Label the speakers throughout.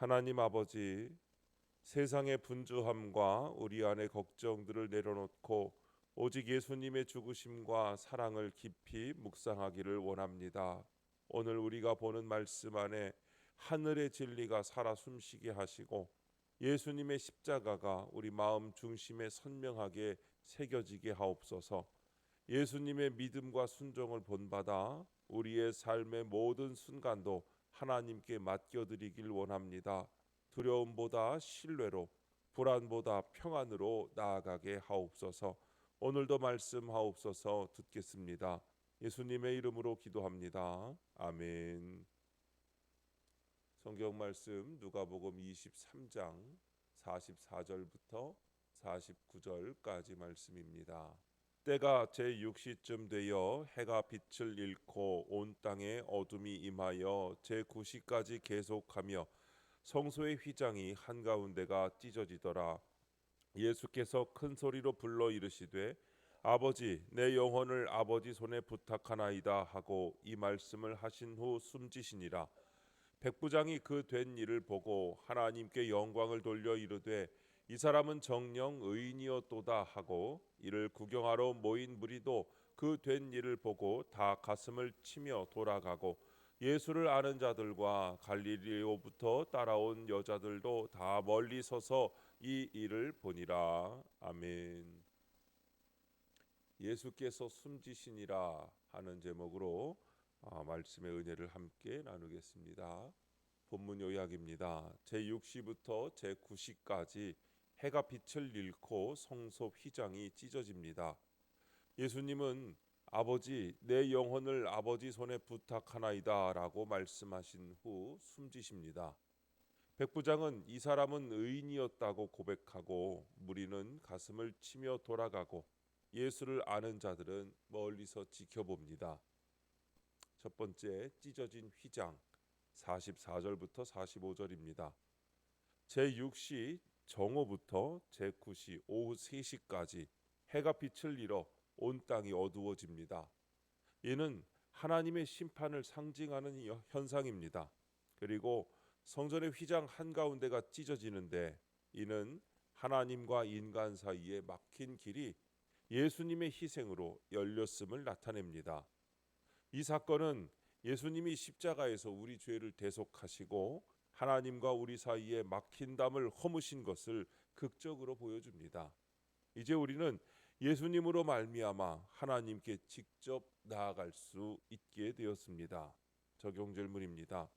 Speaker 1: 하나님 아버지 세상의 분주함과 우리 안의 걱정들을 내려놓고 오직 예수님의 죽으심과 사랑을 깊이 묵상하기를 원합니다. 오늘 우리가 보는 말씀 안에 하늘의 진리가 살아 숨쉬게 하시고 예수님의 십자가가 우리 마음 중심에 선명하게 새겨지게 하옵소서. 예수님의 믿음과 순종을 본받아 우리의 삶의 모든 순간도 하나님께 맡겨드리길 원합니다. 두려움보다 신뢰로, 불안보다 평안으로 나아가게 하옵소서. 오늘도 말씀하옵소서 듣겠습니다. 예수님의 이름으로 기도합니다. 아멘. 성경 말씀 누가복음 23장 44절부터 49절까지 말씀입니다. 때가 제6시쯤 되어 해가 빛을 잃고 온 땅에 어둠이 임하여 제9시까지 계속하며 성소의 휘장이 한가운데가 찢어지더라. 예수께서 큰 소리로 불러 이르시되 아버지 내 영혼을 아버지 손에 부탁하나이다 하고 이 말씀을 하신 후 숨지시니라. 백부장이 그 된 일을 보고 하나님께 영광을 돌려 이르되 이 사람은 정령 의인이었도다 하고 이를 구경하러 모인 무리도 그 된 일을 보고 다 가슴을 치며 돌아가고 예수를 아는 자들과 갈릴리오부터 따라온 여자들도 다 멀리 서서 이 일을 보니라 아멘. 예수께서 숨지시니라 하는 제목으로 아, 말씀의 은혜를 함께 나누겠습니다. 본문 요약입니다. 제 6시부터 제 9시까지 해가 빛을 잃고 성소 휘장이 찢어집니다. 예수님은 아버지 내 영혼을 아버지 손에 부탁하나이다라고 말씀하신 후 숨지십니다. 백부장은 이 사람은 의인이었다고 고백하고 무리는 가슴을 치며 돌아가고 예수를 아는 자들은 멀리서 지켜봅니다. 첫 번째 찢어진 휘장 44절부터 45절입니다. 제6시 정오부터 제9시 오후 3시까지 해가 빛을 잃어 온 땅이 어두워집니다. 이는 하나님의 심판을 상징하는 현상입니다. 그리고 성전의 휘장 한가운데가 찢어지는데 이는 하나님과 인간 사이에 막힌 길이 예수님의 희생으로 열렸음을 나타냅니다. 이 사건은 예수님이 십자가에서 우리 죄를 대속하시고 하나님과 우리 사이에 막힌 담을 허무신 것을 극적으로 보여줍니다. 이제 우리는 예수님으로 말미암아 하나님께 직접 나아갈 수 있게 되었습니다. 적용 질문입니다.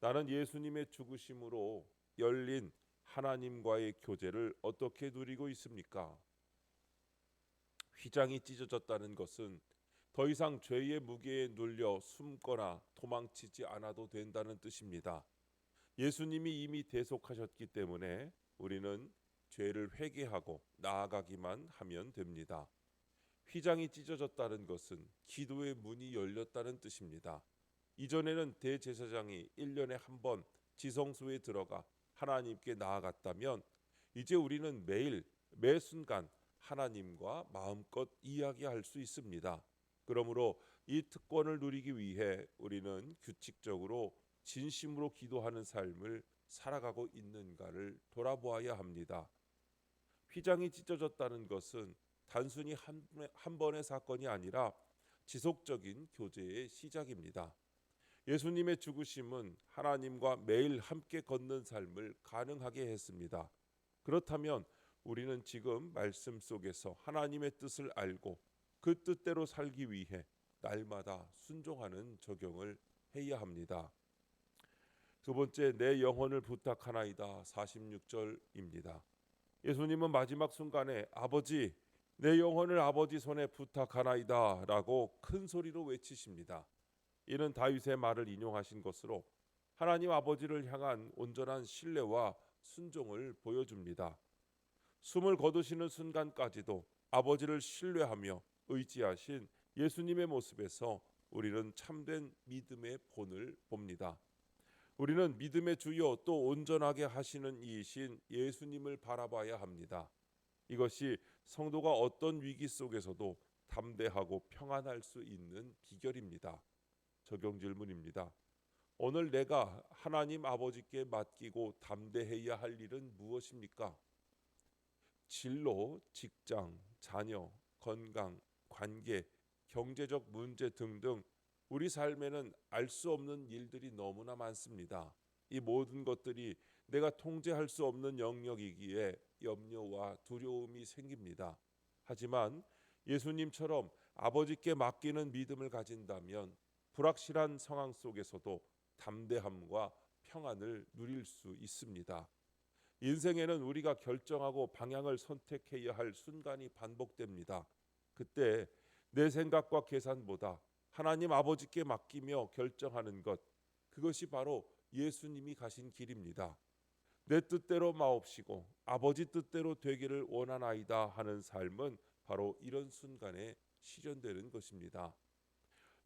Speaker 1: 나는 예수님의 죽으심으로 열린 하나님과의 교제를 어떻게 누리고 있습니까? 휘장이 찢어졌다는 것은 더 이상 죄의 무게에 눌려 숨거나 도망치지 않아도 된다는 뜻입니다. 예수님이 이미 대속하셨기 때문에 우리는 죄를 회개하고 나아가기만 하면 됩니다. 휘장이 찢어졌다는 것은 기도의 문이 열렸다는 뜻입니다. 이전에는 대제사장이 1년에 한 번 지성소에 들어가 하나님께 나아갔다면 이제 우리는 매일 매 순간 하나님과 마음껏 이야기할 수 있습니다. 그러므로 이 특권을 누리기 위해 우리는 규칙적으로 진심으로 기도하는 삶을 살아가고 있는가를 돌아보아야 합니다. 휘장이 찢어졌다는 것은 단순히 한, 한 번의 사건이 아니라 지속적인 교제의 시작입니다. 예수님의 죽으심은 하나님과 매일 함께 걷는 삶을 가능하게 했습니다. 그렇다면 우리는 지금 말씀 속에서 하나님의 뜻을 알고 그 뜻대로 살기 위해 날마다 순종하는 적용을 해야 합니다. 두 번째 내 영혼을 부탁하나이다 46절입니다. 예수님은 마지막 순간에 아버지 내 영혼을 아버지 손에 부탁하나이다라고 큰 소리로 외치십니다. 이는 다윗의 말을 인용하신 것으로 하나님 아버지를 향한 온전한 신뢰와 순종을 보여줍니다. 숨을 거두시는 순간까지도 아버지를 신뢰하며 의지하신 예수님의 모습에서 우리는 참된 믿음의 본을 봅니다. 우리는 믿음의 주요 또 온전하게 하시는 이이신 예수님을 바라봐야 합니다. 이것이 성도가 어떤 위기 속에서도 담대하고 평안할 수 있는 비결입니다. 적용 질문입니다. 오늘 내가 하나님 아버지께 맡기고 담대해야 할 일은 무엇입니까? 진로, 직장, 자녀, 건강, 관계, 경제적 문제 등등 우리 삶에는 알 수 없는 일들이 너무나 많습니다. 이 모든 것들이 내가 통제할 수 없는 영역이기에 염려와 두려움이 생깁니다. 하지만 예수님처럼 아버지께 맡기는 믿음을 가진다면 불확실한 상황 속에서도 담대함과 평안을 누릴 수 있습니다. 인생에는 우리가 결정하고 방향을 선택해야 할 순간이 반복됩니다. 그때 내 생각과 계산보다 하나님 아버지께 맡기며 결정하는 것 그것이 바로 예수님이 가신 길입니다. 내 뜻대로 마옵시고 아버지 뜻대로 되기를 원하나이다 하는 삶은 바로 이런 순간에 실현되는 것입니다.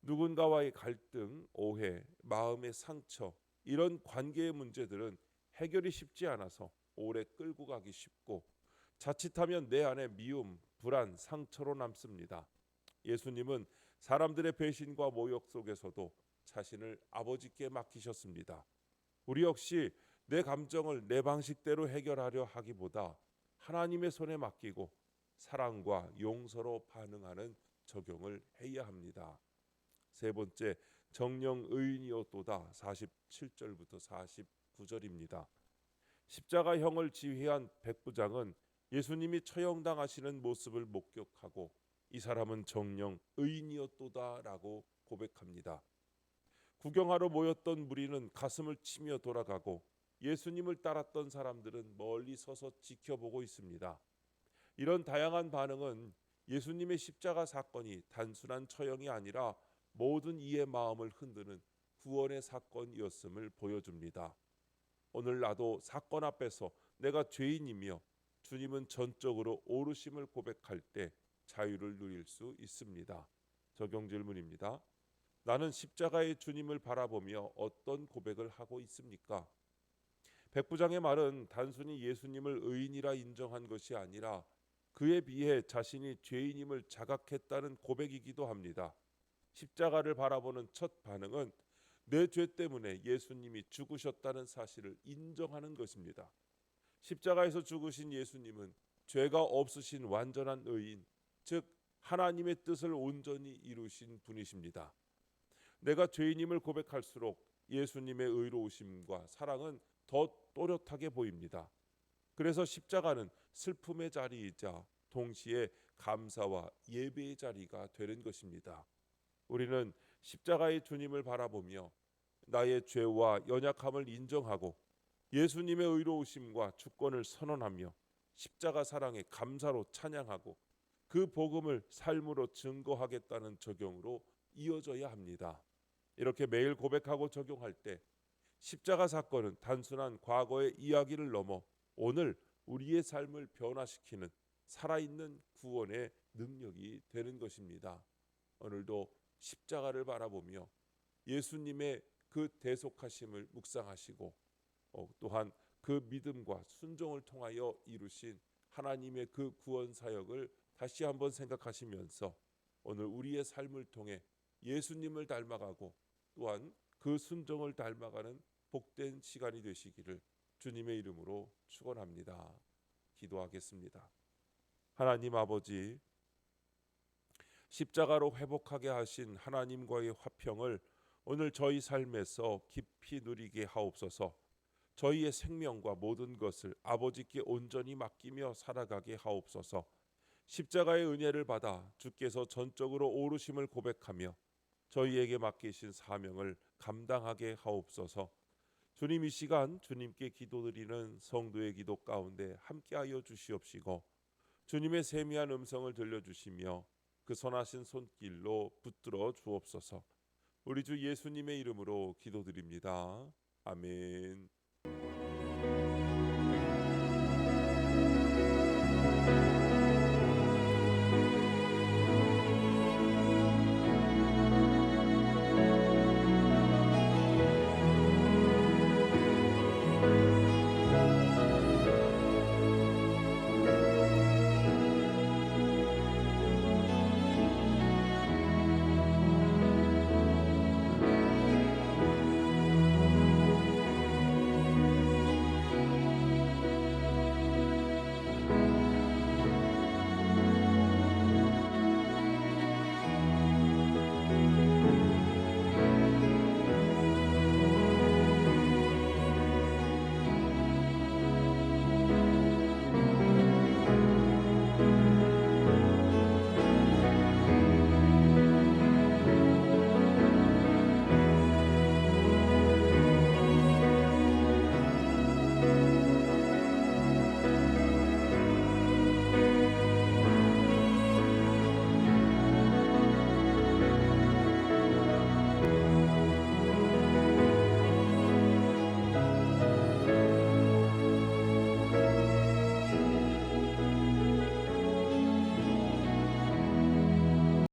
Speaker 1: 누군가와의 갈등, 오해, 마음의 상처 이런 관계의 문제들은 해결이 쉽지 않아서 오래 끌고 가기 쉽고 자칫하면 내 안에 미움, 불안, 상처로 남습니다. 예수님은 사람들의 배신과 모욕 속에서도 자신을 아버지께 맡기셨습니다. 우리 역시 내 감정을 내 방식대로 해결하려 하기보다 하나님의 손에 맡기고 사랑과 용서로 반응하는 적용을 해야 합니다. 세 번째 정령 의인이었도다 47절부터 49절입니다. 십자가형을 지휘한 백부장은 예수님이 처형당하시는 모습을 목격하고 이 사람은 정령 의인이었도다라고 고백합니다. 구경하러 모였던 무리는 가슴을 치며 돌아가고 예수님을 따랐던 사람들은 멀리 서서 지켜보고 있습니다. 이런 다양한 반응은 예수님의 십자가 사건이 단순한 처형이 아니라 모든 이의 마음을 흔드는 구원의 사건이었음을 보여줍니다. 오늘 나도 사건 앞에서 내가 죄인이며 주님은 전적으로 오르심을 고백할 때 자유를 누릴 수 있습니다. 적용 질문입니다. 나는 십자가의 주님을 바라보며 어떤 고백을 하고 있습니까? 백부장의 말은 단순히 예수님을 의인이라 인정한 것이 아니라 그에 비해 자신이 죄인임을 자각했다는 고백이기도 합니다. 십자가를 바라보는 첫 반응은 내 죄 때문에 예수님이 죽으셨다는 사실을 인정하는 것입니다. 십자가에서 죽으신 예수님은 죄가 없으신 완전한 의인, 즉 하나님의 뜻을 온전히 이루신 분이십니다. 내가 죄인임을 고백할수록 예수님의 의로우심과 사랑은 더 또렷하게 보입니다. 그래서 십자가는 슬픔의 자리이자 동시에 감사와 예배의 자리가 되는 것입니다. 우리는 십자가의 주님을 바라보며 나의 죄와 연약함을 인정하고 예수님의 의로우심과 주권을 선언하며 십자가 사랑에 감사로 찬양하고 그 복음을 삶으로 증거하겠다는 적용으로 이어져야 합니다. 이렇게 매일 고백하고 적용할 때 십자가 사건은 단순한 과거의 이야기를 넘어 오늘 우리의 삶을 변화시키는 살아있는 구원의 능력이 되는 것입니다. 오늘도 십자가를 바라보며 예수님의 그 대속하심을 묵상하시고 어, 또한 그 믿음과 순종을 통하여 이루신 하나님의 그 구원 사역을 다시 한번 생각하시면서 오늘 우리의 삶을 통해 예수님을 닮아가고 또한 그 순종을 닮아가는 복된 시간이 되시기를 주님의 이름으로 축원합니다. 기도하겠습니다. 하나님 아버지 십자가로 회복하게 하신 하나님과의 화평을 오늘 저희 삶에서 깊이 누리게 하옵소서. 저희의 생명과 모든 것을 아버지께 온전히 맡기며 살아가게 하옵소서. 십자가의 은혜를 받아 주께서 전적으로 오르심을 고백하며 저희에게 맡기신 사명을 감당하게 하옵소서. 주님 이 시간 주님께 기도드리는 성도의 기도 가운데 함께하여 주시옵시고 주님의 세미한 음성을 들려주시며 그 선하신 손길로 붙들어 주옵소서. 우리 주 예수님의 이름으로 기도드립니다. 아멘.